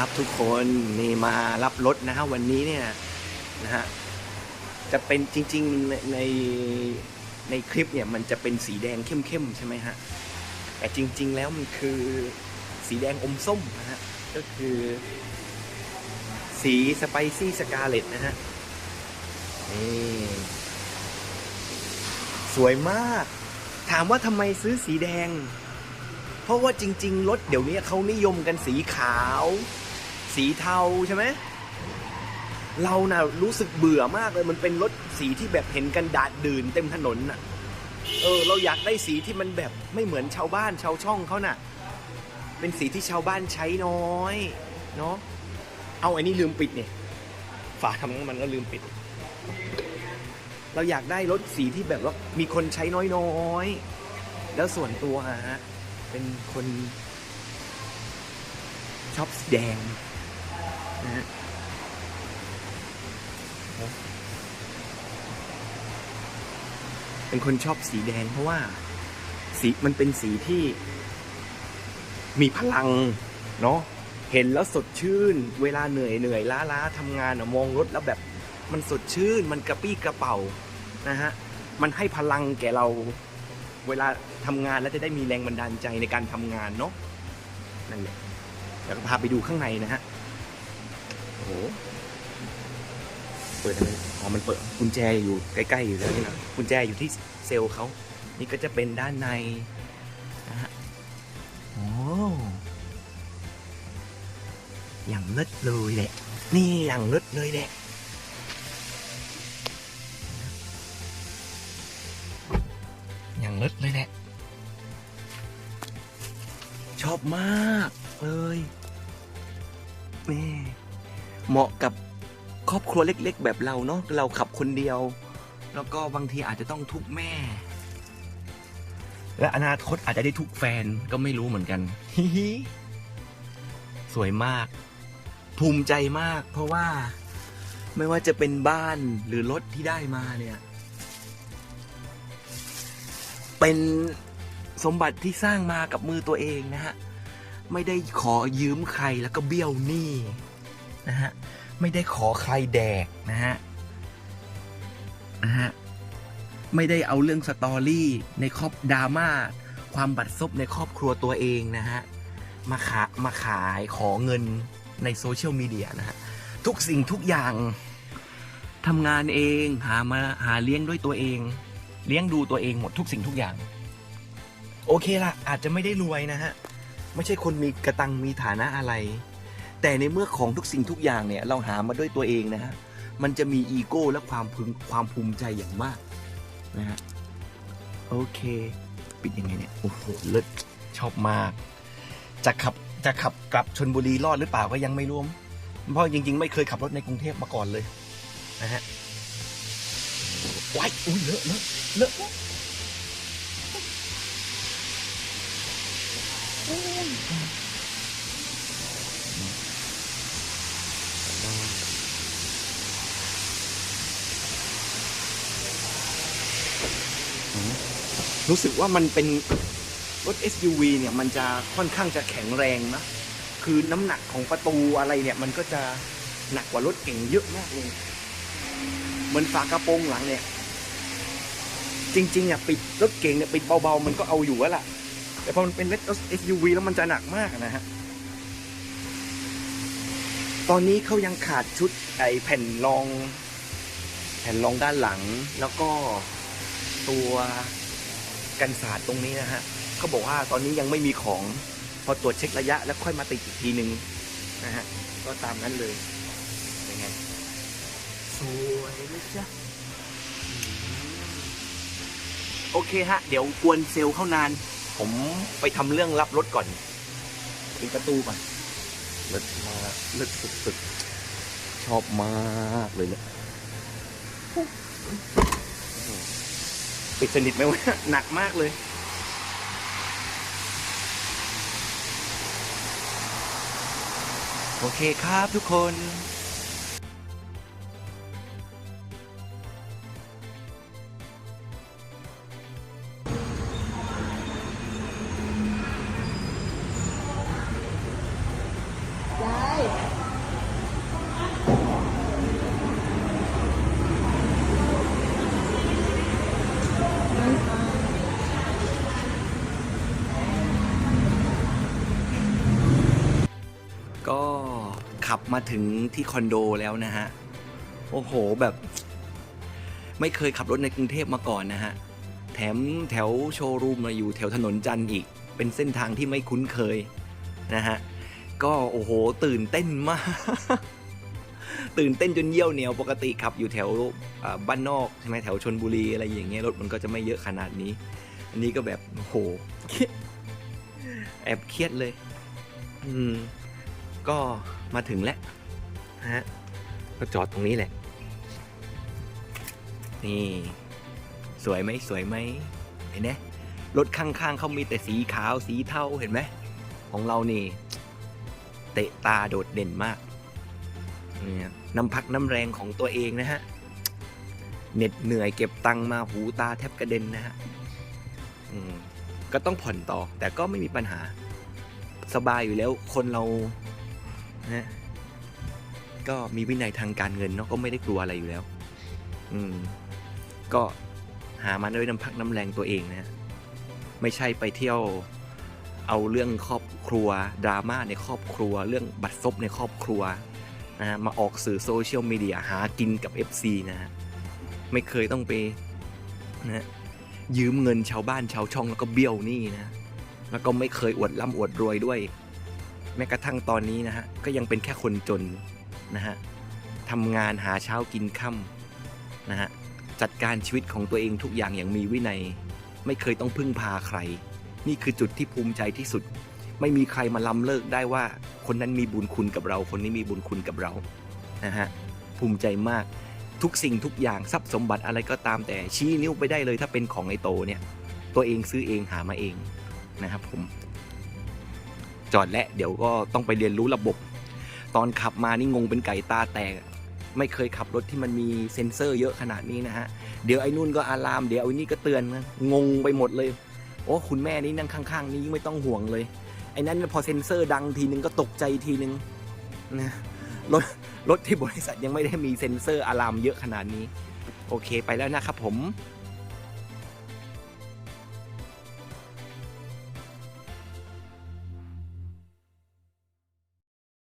ครับทุกคนนี่มารับรถนะฮะวันนี้เนี่ยนะฮะจะเป็นจริงๆในในในคลิปเนี่ยมันจะเป็นสีแดงเข้มๆใช่ไหมฮะแต่จริง ๆ แล้วมันคือสีแดงอมส้มนะฮะก็คือสีสไปซี่สกาเลตนะฮะนี่สวยมาก ถามว่าทำไมซื้อสีแดง เพราะว่าจริง ๆ รถเดี๋ยวนี้เขานิยมกันสีขาว สีเทาใช่ไหมเราน่ะรู้สึกเบื่อมากเลยมันเป็นรถสีที่แบบเห็นกันดาดดื่นเต็มถนนน่ะ เออ เราอยากได้สีที่มันแบบไม่เหมือนชาวบ้านชาวช่องเขาน่ะ เป็นสีที่ชาวบ้านใช้น้อยเนาะเอาไอ้นี่ลืมปิดเนี่ยฝาทำมันก็ลืมปิด เราอยากได้รถสีที่แบบว่ามีคนใช้น้อยๆแล้วส่วนตัวฮะเป็นคนชอบสีแดง เป็นคนชอบสีแดงเพราะว่า สีมันเป็นสีที่ มีพลัง เนาะเห็นแล้วสดชื่น เวลาเหนื่อยเหนื่อยล้าล้าทำงานมองรถแล้วแบบมันสดชื่น มันกระปี้กระเป๋านะฮะมันให้พลังแก่เรา เวลาทำงานแล้วจะได้มีแรงบันดาลใจในการทำงานเนาะนั่นแหละเดี๋ยวพาไปดูข้างในนะฮะ โอ้โหเปิดอะไรอ๋อมันเปิดกุญแจอยู่ใกล้ๆอยู่แล้วนี่นะกุญแจอยู่ที่เซลล์เขานี่ก็จะเป็นด้านในนะฮะโอ้อย่างเลิศเลยแหละ นี่อย่างเลิศเลยแหละอย่างเลิศเลยแหละชอบมากเลยนี่ เหมาะกับครอบครัวเล็ก ๆ แบบเราเนาะเราขับคนเดียว แล้วก็บางทีอาจจะต้องทุกแม่ และอนาคตอาจจะได้ทุกแฟนก็ไม่รู้เหมือนกันฮิฮิสวยมาก ภูมิใจมาก เพราะว่าไม่ว่าจะเป็นบ้านหรือรถที่ได้มาเนี่ย เป็นสมบัติที่สร้างมากับมือตัวเองนะฮะ ไม่ได้ขอยืมใครแล้วก็เบี้ยวหนี้ นะฮะ ไม่ได้ขอใครแดกนะฮะ นะฮะ ไม่ได้เอาเรื่องสตอรี่ในครอบดราม่าความบัดซบในครอบครัวตัวเองนะฮะ มาขามาขายขอเงินในโซเชียลมีเดียนะฮะ ทุกสิ่งทุกอย่างทำงานเองหามาหาเลี้ยงด้วยตัวเอง เลี้ยงดูตัวเองหมดทุกสิ่งทุกอย่าง โอเคละอาจจะไม่ได้รวยนะฮะ ไม่ใช่คนมีกระตังมีฐานะอะไร แต่ในเมื่อของทุกสิ่งทุกอย่างเนี่ยเราหามาด้วยตัวเองนะฮะมันจะมีอีโก้และความพึงความภูมิใจอย่างมากนะฮะโอเค ปิดยังไงเนี่ยโอ้โหเลิศชอบมาก จะขับจะขับกลับชนบุรีรอดหรือเปล่าก็ยังไม่รู้เพราะจริง ๆ ไม่เคยขับรถในกรุงเทพมาก่อนเลยนะฮะว้ายอุ้ยเลอะเลอะเลอะ รู้สึกว่ามันเป็นรถ SUV เนี่ยมันจะค่อนข้างจะแข็งแรงนะ คือน้ำหนักของประตูอะไรเนี่ยมันก็จะหนักกว่ารถเก่งเยอะมากเลยเหมือนฝากระโปรงหลังเนี่ย จริงๆอะปิดรถเก่งเนี่ยปิดเบาๆ มันก็เอาอยู่แล้วล่ะ แต่พอมันเป็นรถ SUV แล้วมันจะหนักมากนะฮะ ตอนนี้เขายังขาดชุดไอแผ่นรอง แผ่นรองด้านหลังแล้วก็ ตัวกันศาสตร์ตรงนี้นะฮะเขาบอกว่าตอนนี้ยังไม่มีของพอตรวจเช็คระยะแล้วค่อยมาติดอีกทีหนึ่งนะฮะก็ตามนั้นเลยเป็นไงสวยเลยจ้ะอืมโอเคฮะ เดี๋ยวกวนเซลล์เข้านาน ผมไปทำเรื่องรับรถก่อนปิดประตูก่อนเลิศมากเลิศสุดๆชอบมากเลยเนี่ย ปิดสนิทไหมวะหนักมากเลยโอเคครับทุกคน มาถึงที่คอนโดแล้วนะฮะ โอ้โหแบบ ไม่เคยขับรถในกรุงเทพมาก่อนนะฮะ แถมแถวโชว์รูมมาอยู่แถวถนนจันทร์อีก เป็นเส้นทางที่ไม่คุ้นเคยนะฮะ ก็โอ้โหตื่นเต้นมาก ตื่นเต้นจนเยี่ยวเหนียวปกติขับอยู่แถวบ้านนอกใช่ไหมแถวชนบุรีอะไรอย่างเงี้ยรถมันก็จะไม่เยอะขนาดนี้ อันนี้ก็แบบโอ้โหแอบเครียดเลย อืม ก็มาถึงแล้วนะฮะก็จอดตรงนี้แหละ นี่ สวยไหมสวยไหมเห็นไหมรถข้างๆเขามีแต่สีขาวสีเทาเห็นไหมของเรานี่ เตะตาโดดเด่นมากเนี่ยน้ำพักน้ำแรงของตัวเองนะฮะเหน็ดเหนื่อยเก็บตังมาหูตาแทบกระเด็นนะฮะก็ต้องผ่อนต่อแต่ก็ไม่มีปัญหาสบายอยู่แล้วคนเรา นะก็มีวินัยทางการเงินเนาะก็ไม่ได้กลัวอะไรอยู่แล้ว อืม ก็หามาด้วยน้ำพักน้ำแรงตัวเองนะฮะไม่ใช่ไปเที่ยวเอาเรื่องครอบครัวดราม่าในครอบครัว เรื่องบัตรซบในครอบครัวนะฮะมาออกสื่อโซเชียลมีเดียหากินกับ FC นะฮะไม่เคยต้องไปนะยืมเงินชาวบ้านชาวช่องแล้วก็เบี้ยวหนี้นะ แล้วก็ไม่เคยอวดร่ำอวดรวยด้วย แม้กระทั่งตอนนี้นะฮะก็ยังเป็นแค่คนจนนะฮะทำงานหาเช้ากินค่ำนะฮะจัดการชีวิตของตัวเองทุกอย่างอย่างมีวินัย ไม่เคยต้องพึ่งพาใคร นี่คือจุดที่ภูมิใจที่สุด ไม่มีใครมาล้ำเลิกได้ว่า คนนั้นมีบุญคุณกับเรา คนนี้มีบุญคุณกับเรานะฮะภูมิใจมากทุกสิ่งทุกอย่างทรัพย์สมบัติอะไรก็ตามแต่ชี้นิ้วไปได้เลยถ้าเป็นของไอโตเนี่ยตัวเองซื้อเองหามาเองนะครับผม จอดและ เดี๋ยวก็ต้องไปเรียนรู้ระบบ ตอนขับมานี่งงเป็นไก่ตาแตกไม่เคยขับรถที่มันมีเซ็นเซอร์เยอะขนาดนี้นะฮะ เดี๋ยวไอ้นู่นก็อะลาม เดี๋ยวไอ้นี่ก็เตือนนะงงไปหมดเลย โอ้คุณแม่นี่นั่งข้างๆ นี้ไม่ต้องห่วงเลย ไอ้นั้นพอเซ็นเซอร์ดังทีนึงก็ตกใจทีนึงนะรถรถที่บริษัทยังไม่ได้มีเซ็นเซอร์อะลามเยอะขนาดนี้ โอเคไปแล้วนะครับผม